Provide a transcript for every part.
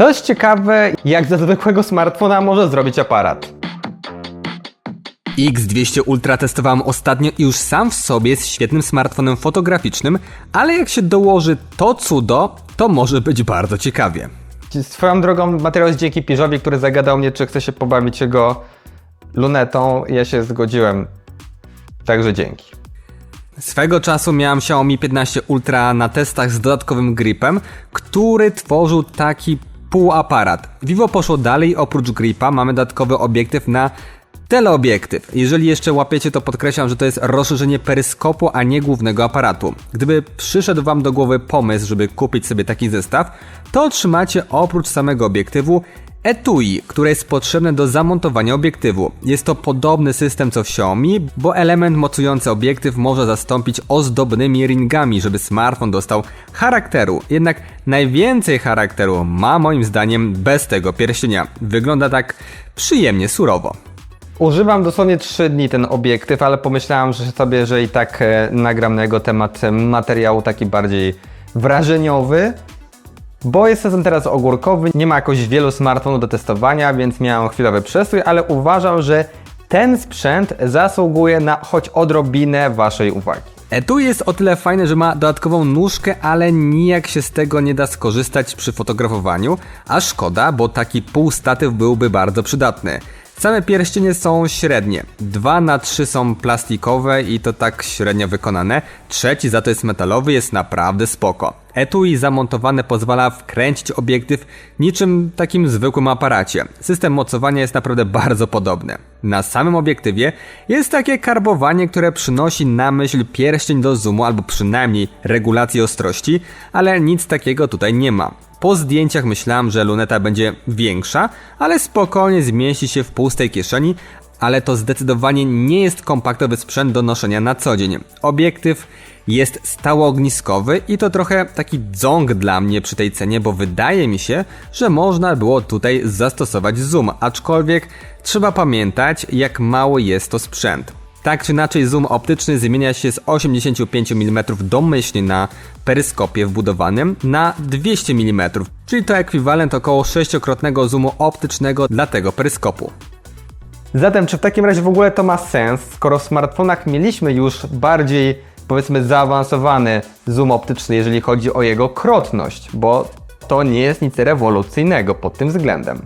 To jest ciekawe, jak ze zwykłego smartfona może zrobić aparat. X200 Ultra testowałem ostatnio i już sam w sobie jest świetnym smartfonem fotograficznym, ale jak się dołoży to cudo, to może być bardzo ciekawie. Swoją drogą materiał jest dzięki Piżowi, który zagadał mnie, czy chce się pobawić jego lunetą. Ja się zgodziłem. Także dzięki. Swego czasu miałem Xiaomi 15 Ultra na testach z dodatkowym gripem, który tworzył taki półaparat. Vivo poszło dalej, oprócz gripa mamy dodatkowy obiektyw na teleobiektyw. Jeżeli jeszcze łapiecie, to podkreślam, że to jest rozszerzenie peryskopu, a nie głównego aparatu. Gdyby przyszedł Wam do głowy pomysł, żeby kupić sobie taki zestaw, to otrzymacie oprócz samego obiektywu etui, które jest potrzebne do zamontowania obiektywu. Jest to podobny system co w Xiaomi, bo element mocujący obiektyw może zastąpić ozdobnymi ringami, żeby smartfon dostał charakteru. Jednak najwięcej charakteru ma moim zdaniem bez tego pierścienia. Wygląda tak przyjemnie surowo. Używam dosłownie 3 dni ten obiektyw, ale pomyślałem że sobie, że i tak e, nagram na jego temat e, materiału taki bardziej wrażeniowy. Bo jest sezon teraz ogórkowy, nie ma jakoś wielu smartfonów do testowania, więc miałem chwilowy przestój, ale uważam, że ten sprzęt zasługuje na choć odrobinę Waszej uwagi. Etui jest o tyle fajne, że ma dodatkową nóżkę, ale nijak się z tego nie da skorzystać przy fotografowaniu, a szkoda, bo taki półstatyw byłby bardzo przydatny. Same pierścienie są średnie. Dwa na trzy są plastikowe i to tak średnio wykonane. Trzeci za to jest metalowy, jest naprawdę spoko. Etui zamontowane pozwala wkręcić obiektyw niczym takim zwykłym aparacie. System mocowania jest naprawdę bardzo podobny. Na samym obiektywie jest takie karbowanie, które przynosi na myśl pierścień do zoomu albo przynajmniej regulacji ostrości, ale nic takiego tutaj nie ma. Po zdjęciach myślałem, że luneta będzie większa, ale spokojnie zmieści się w pustej kieszeni, ale to zdecydowanie nie jest kompaktowy sprzęt do noszenia na co dzień. Obiektyw jest stałoogniskowy i to trochę taki dzong dla mnie przy tej cenie, bo wydaje mi się, że można było tutaj zastosować zoom, aczkolwiek trzeba pamiętać jak mało jest to sprzęt. Tak czy inaczej zoom optyczny zmienia się z 85 mm domyślnie na peryskopie wbudowanym na 200 mm, czyli to ekwiwalent około 6-krotnego zoomu optycznego dla tego peryskopu. Zatem, czy w takim razie w ogóle to ma sens, skoro w smartfonach mieliśmy już bardziej, powiedzmy, zaawansowany zoom optyczny, jeżeli chodzi o jego krotność, bo to nie jest nic rewolucyjnego pod tym względem.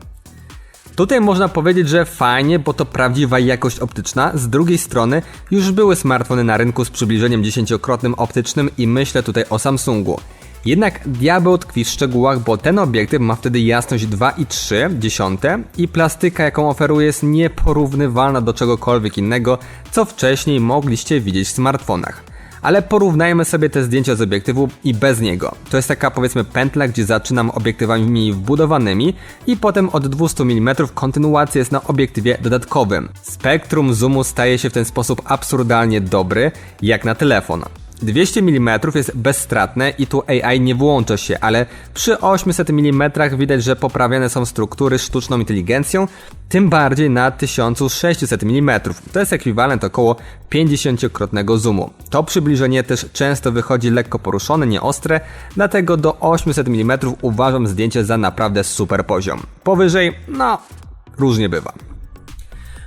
Tutaj można powiedzieć, że fajnie, bo to prawdziwa jakość optyczna. Z drugiej strony już były smartfony na rynku z przybliżeniem dziesięciokrotnym optycznym i myślę tutaj o Samsungu. Jednak diabeł tkwi w szczegółach, bo ten obiektyw ma wtedy jasność 2,3 i plastyka jaką oferuje jest nieporównywalna do czegokolwiek innego, co wcześniej mogliście widzieć w smartfonach. Ale porównajmy sobie te zdjęcia z obiektywu i bez niego. To jest taka powiedzmy pętla, gdzie zaczynam obiektywami wbudowanymi i potem od 200 mm kontynuacja jest na obiektywie dodatkowym. Spektrum zoomu staje się w ten sposób absurdalnie dobry, jak na telefon. 200 mm jest bezstratne i tu AI nie włącza się, ale przy 800 mm widać, że poprawiane są struktury sztuczną inteligencją, tym bardziej na 1600 mm. To jest ekwiwalent około 50-krotnego zoomu. To przybliżenie też często wychodzi lekko poruszone, nieostre, dlatego do 800 mm uważam zdjęcie za naprawdę super poziom. Powyżej, no, różnie bywa.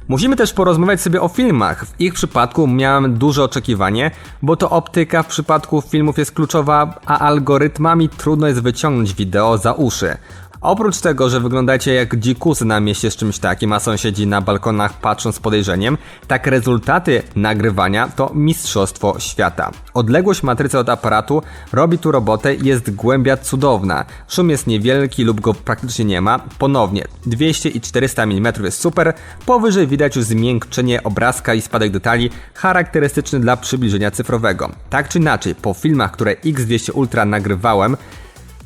Musimy też porozmawiać sobie o filmach. W ich przypadku miałem duże oczekiwanie, bo to optyka w przypadku filmów jest kluczowa, a algorytmami trudno jest wyciągnąć wideo za uszy. Oprócz tego, że wyglądacie jak dzikusy na mieście z czymś takim, a sąsiedzi na balkonach patrzą z podejrzeniem, tak rezultaty nagrywania to mistrzostwo świata. Odległość matrycy od aparatu robi tu robotę jest głębia cudowna. Szum jest niewielki lub go praktycznie nie ma. Ponownie 200 i 400 mm jest super, powyżej widać już zmiękczenie obrazka i spadek detali charakterystyczny dla przybliżenia cyfrowego. Tak czy inaczej, po filmach, które X200 Ultra nagrywałem,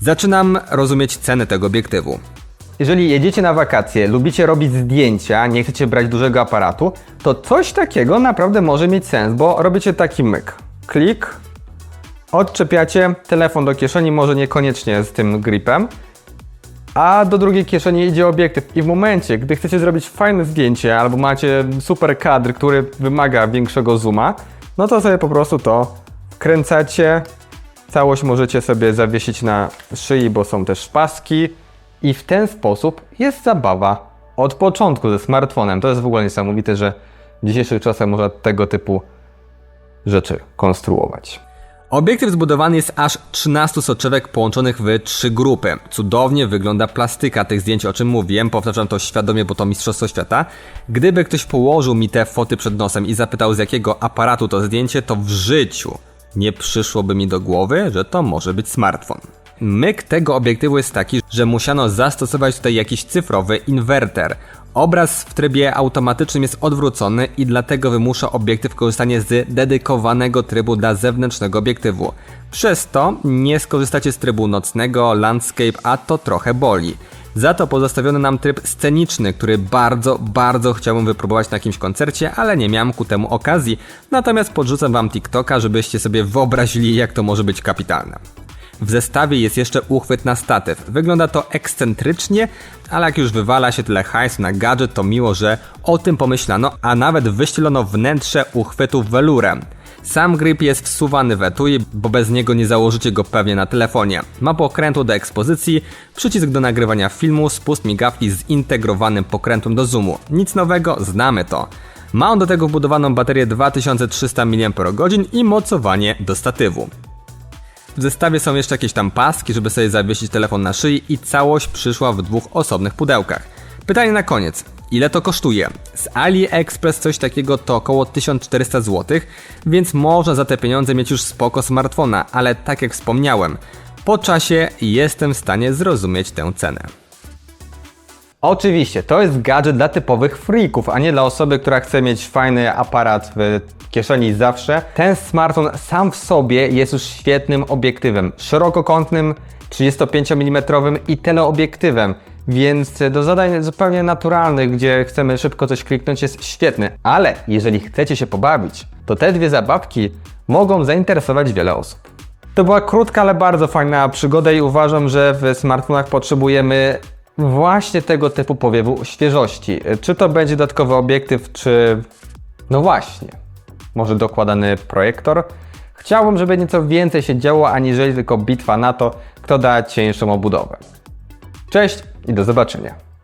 Zaczynam rozumieć cenę tego obiektywu. Jeżeli jedziecie na wakacje, lubicie robić zdjęcia, nie chcecie brać dużego aparatu, to coś takiego naprawdę może mieć sens, bo robicie taki myk. Klik, odczepiacie telefon do kieszeni, może niekoniecznie z tym gripem, a do drugiej kieszeni idzie obiektyw. I w momencie, gdy chcecie zrobić fajne zdjęcie albo macie super kadr, który wymaga większego zooma, no to sobie po prostu to wkręcacie Całość możecie sobie zawiesić na szyi, bo są też paski. I w ten sposób jest zabawa od początku ze smartfonem. To jest w ogóle niesamowite, że w dzisiejszych czasach można tego typu rzeczy konstruować. Obiektyw zbudowany jest aż 13 soczewek połączonych w trzy grupy. Cudownie wygląda plastyka tych zdjęć, o czym mówiłem, powtarzam to świadomie, bo to Mistrzostwo Świata. Gdyby ktoś położył mi te foty przed nosem i zapytał z jakiego aparatu to zdjęcie, to w życiu nie przyszłoby mi do głowy, że to może być smartfon. Myk tego obiektywu jest taki, że musiano zastosować tutaj jakiś cyfrowy inwerter. Obraz w trybie automatycznym jest odwrócony i dlatego wymusza obiektyw korzystanie z dedykowanego trybu dla zewnętrznego obiektywu. Przez to nie skorzystacie z trybu nocnego, landscape, a to trochę boli. Za to pozostawiono nam tryb sceniczny, który bardzo, bardzo chciałbym wypróbować na jakimś koncercie, ale nie miałem ku temu okazji. Natomiast podrzucam wam TikToka, żebyście sobie wyobrazili, jak to może być kapitalne. W zestawie jest jeszcze uchwyt na statyw. Wygląda to ekscentrycznie, ale jak już wywala się tyle hajsu na gadżet, to miło, że o tym pomyślano, a nawet wyścielono wnętrze uchwytu welurem. Sam grip jest wsuwany w etui, bo bez niego nie założycie go pewnie na telefonie. Ma pokrętło do ekspozycji, przycisk do nagrywania filmu, spust migawki z integrowanym pokrętłem do zoomu. Nic nowego, znamy to. Ma on do tego wbudowaną baterię 2300 mAh i mocowanie do statywu. W zestawie są jeszcze jakieś tam paski, żeby sobie zawiesić telefon na szyi i całość przyszła w dwóch osobnych pudełkach. Pytanie na koniec. Ile to kosztuje? Z AliExpress coś takiego to około 1400 zł, więc można za te pieniądze mieć już spoko smartfona, ale tak jak wspomniałem, po czasie jestem w stanie zrozumieć tę cenę. Oczywiście, to jest gadżet dla typowych freaków, a nie dla osoby, która chce mieć fajny aparat w kieszeni zawsze. Ten smartfon sam w sobie jest już świetnym obiektywem. Szerokokątnym, 35 mm i teleobiektywem. Więc do zadań zupełnie naturalnych, gdzie chcemy szybko coś kliknąć, jest świetny. Ale jeżeli chcecie się pobawić, to te dwie zabawki mogą zainteresować wiele osób. To była krótka, ale bardzo fajna przygoda i uważam, że w smartfonach potrzebujemy właśnie tego typu powiewu świeżości. Czy to będzie dodatkowy obiektyw, czy no właśnie, może dokładany projektor? Chciałbym, żeby nieco więcej się działo, aniżeli tylko bitwa na to, kto da cieńszą obudowę. Cześć i do zobaczenia.